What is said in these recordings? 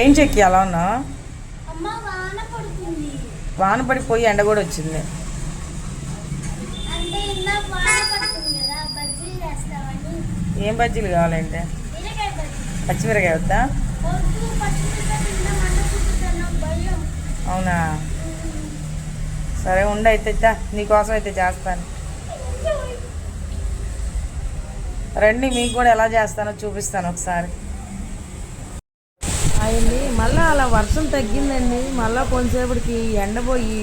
ఏం చెక్కి అలా ఉన్నా వాన పడిపోయి ఎండ కూడా వచ్చింది. ఏం బజ్జీలు కావాలంటే? పచ్చిమిరకాయ వద్దా? అవునా? సరే ఉండు అయితే నీకోసం అయితే చేస్తాను. రండి మీకు కూడా ఎలా చేస్తానో చూపిస్తాను ఒకసారి. అయింది మళ్ళీ అలా వర్షం తగ్గిందండి. మళ్ళీ కొంతసేపటికి ఎండపోయి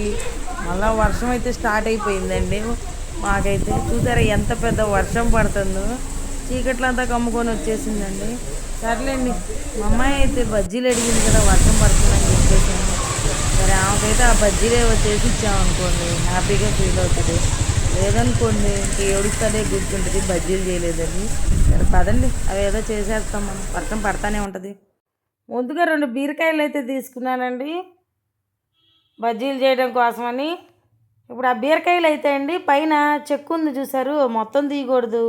మళ్ళీ వర్షం అయితే స్టార్ట్ అయిపోయిందండి. మాకైతే చూసారా ఎంత పెద్ద వర్షం పడుతుందో. చీకట్లంతా కమ్ముకొని వచ్చేసిందండి. సర్లేండి మా అమ్మాయి అయితే బజ్జీలు అడిగింది కదా వర్షం పడుతుందని చెప్పేసింది మరి ఆమెకైతే ఆ బజ్జీలే వచ్చేసి ఇచ్చామనుకోండి హ్యాపీగా ఫీల్ అవుతుంది. లేదనుకోండి ఏడుస్తుందే గుర్తుంటుంది బజ్జీలు చేయలేదని. సరే పదండి అవి ఏదో చేసేస్తాం మనం. వర్షం పడతానే ఉంటుంది. ముందుగా రెండు బీరకాయలు అయితే తీసుకున్నానండి. బజ్జీలు చేయడం కోసమని. ఇప్పుడు ఆ బీరకాయలు అయితే అండి పైన చెక్కు ఉంది చూసారు మొత్తం తీయకూడదు.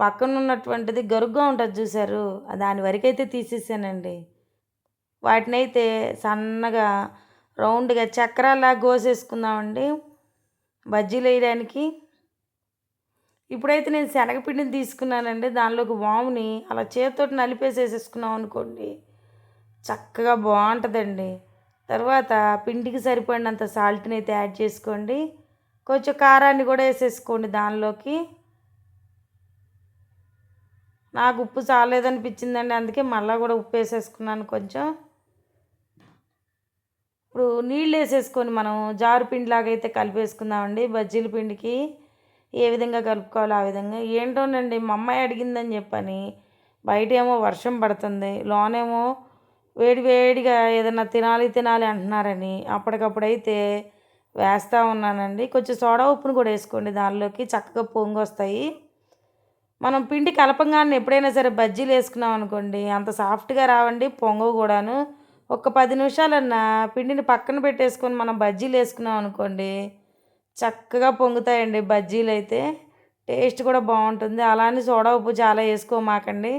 పక్కన ఉన్నటువంటిది గరుగ్గా ఉంటుంది చూసారు దాని వరకైతే తీసేసానండి. వాటిని అయితే సన్నగా రౌండ్గా చక్రాల్లా గోసేసుకుందామండి బజ్జీలు వేయడానికి. ఇప్పుడైతే నేను శనగపిండిని తీసుకున్నానండి దానిలోకి వాముని అలా చేతితోటి నలిపేసేసేసుకున్నాం అనుకోండి. చక్కగా బాగుంటుందండి. తర్వాత పిండికి సరిపడినంత సాల్ట్ని అయితే యాడ్ చేసుకోండి. కొంచెం కారాన్ని కూడా వేసేసుకోండి దానిలోకి. నాకు ఉప్పు చాలేదనిపించిందండి అందుకే మళ్ళీ కూడా ఉప్పు వేసేసుకున్నాను కొంచెం. ఇప్పుడు నీళ్ళు వేసేసుకొని మనం జారు పిండిలాగా అయితే కలిపేసుకుందామండి బజ్జీల పిండికి. ఏ విధంగా కలుపుకోవాలో ఆ విధంగా. ఏంటోనండి మా అమ్మాయి అడిగిందని చెప్పని బయట ఏమో వర్షం పడుతుంది లోనేమో వేడివేడిగా ఏదైనా తినాలి తినాలి అంటున్నారని అప్పటికప్పుడైతే వేస్తూ ఉన్నానండి. కొంచెం సోడా ఉప్పును కూడా వేసుకోండి దానిలోకి. చక్కగా పొంగి వస్తాయి మనం పిండి కలపంగానే ఎప్పుడైనా సరే బజ్జీలు వేసుకున్నాం అనుకోండి అంత సాఫ్ట్గా రావండి పొంగవు కూడాను. ఒక పది నిమిషాలన్నా పిండిని పక్కన పెట్టేసుకొని మనం బజ్జీలు వేసుకున్నాం అనుకోండి చక్కగా పొంగుతాయండి బజ్జీలు అయితే. టేస్ట్ కూడా బాగుంటుంది. అలానే సోడా ఉప్పు చాలా వేసుకోమాకండి.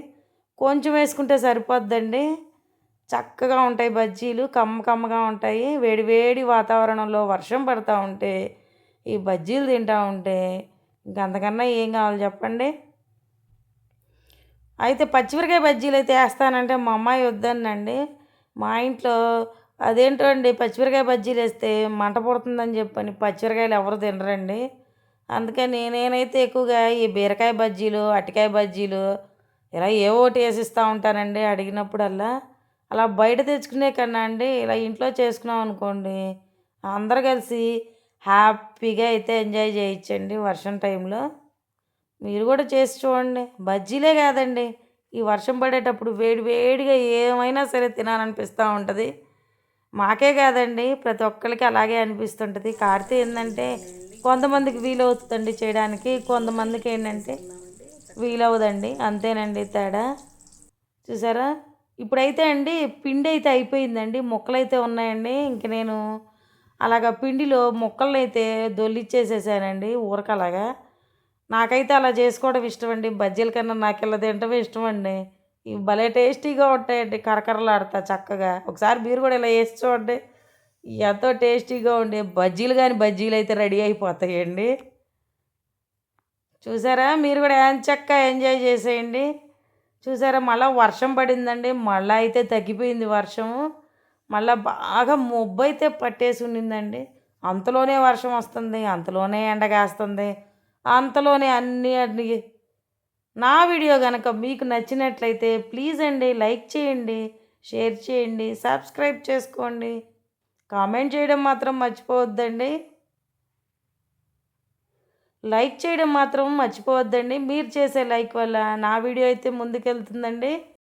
కొంచెం వేసుకుంటే సరిపోద్దండి. చక్కగా ఉంటాయి బజ్జీలు కమ్మ కమ్మగా ఉంటాయి. వేడివేడి వాతావరణంలో వర్షం పడుతూ ఉంటే ఈ బజ్జీలు తింటూ ఉంటే ఇంక అంతకన్నా ఏం కావాలి చెప్పండి? అయితే పచ్చిమిరకాయ బజ్జీలు అయితే వేస్తానంటే మా అమ్మాయి వద్దనండి మా ఇంట్లో అదేంటో అండి పచ్చిమిరకాయ బజ్జీలు వేస్తే మంట పుడుతుందని చెప్పని పచ్చిమిరకాయలు ఎవరు తినరండి. అందుకని నేనైతే ఎక్కువగా ఈ బీరకాయ బజ్జీలు అటికాయ బజ్జీలు ఇలా ఏ ఒకటి వేసిస్తూ ఉంటానండి అడిగినప్పుడల్లా. అలా బయట తెచ్చుకునే కన్నా అండి ఇలా ఇంట్లో చేసుకున్నాం అనుకోండి అందరు కలిసి హ్యాపీగా అయితే ఎంజాయ్ చేయొచ్చండి వర్షం టైంలో. మీరు కూడా చేసి చూడండి. బజ్జీలే కాదండి ఈ వర్షం పడేటప్పుడు వేడి వేడిగా ఏమైనా సరే తినాలనిపిస్తూ ఉంటుంది. మాకే కాదండి ప్రతి ఒక్కరికి అలాగే అనిపిస్తుంటుంది. కారితే ఏంటంటే కొంతమందికి వీలవుతుందండి చేయడానికి కొంతమందికి ఏంటంటే వీలవదండి అంతేనండి తేడా. చూసారా? ఇప్పుడైతే అండి పిండి అయితే అయిపోయిందండి ముక్కలు అయితే ఉన్నాయండి. ఇంక నేను అలాగా పిండిలో ముక్కలను అయితే దొల్లిచ్చేసేసానండి ఊరకలాగా. నాకైతే అలా చేసుకోవడం ఇష్టం అండి బజ్జీల కన్నా నాకు ఇలా తినటమే ఇష్టం అండి ఇవి భలే టేస్టీగా ఉంటాయండి కరకరలాడతా చక్కగా. ఒకసారి మీరు కూడా ఇలా వేసి చూడండి. ఎంతో టేస్టీగా ఉండే బజ్జీలు కానీ బజ్జీలు అయితే రెడీ అయిపోతాయండి. చూసారా? మీరు కూడా ఏం చక్క ఎంజాయ్ చేసేయండి. చూసారా మళ్ళీ వర్షం పడిందండి. మళ్ళీ అయితే తగ్గిపోయింది వర్షము మళ్ళీ బాగా మొబ్బు అయితే పట్టేసి ఉండిందండి. అంతలోనే వర్షం వస్తుంది అంతలోనే ఎండగాస్తుంది అంతలోనే అన్ని అన్ని. నా వీడియో కనుక మీకు నచ్చినట్లయితే ప్లీజ్ అండి లైక్ చేయండి షేర్ చేయండి సబ్స్క్రైబ్ చేసుకోండి. కామెంట్ చేయడం మాత్రం మర్చిపోవద్దండి. లైక్ చేయడం మాత్రం మర్చిపోవద్దండి. మీరు చేసే లైక్ వల్ల నా వీడియో అయితే ముందుకెళ్తుందండి.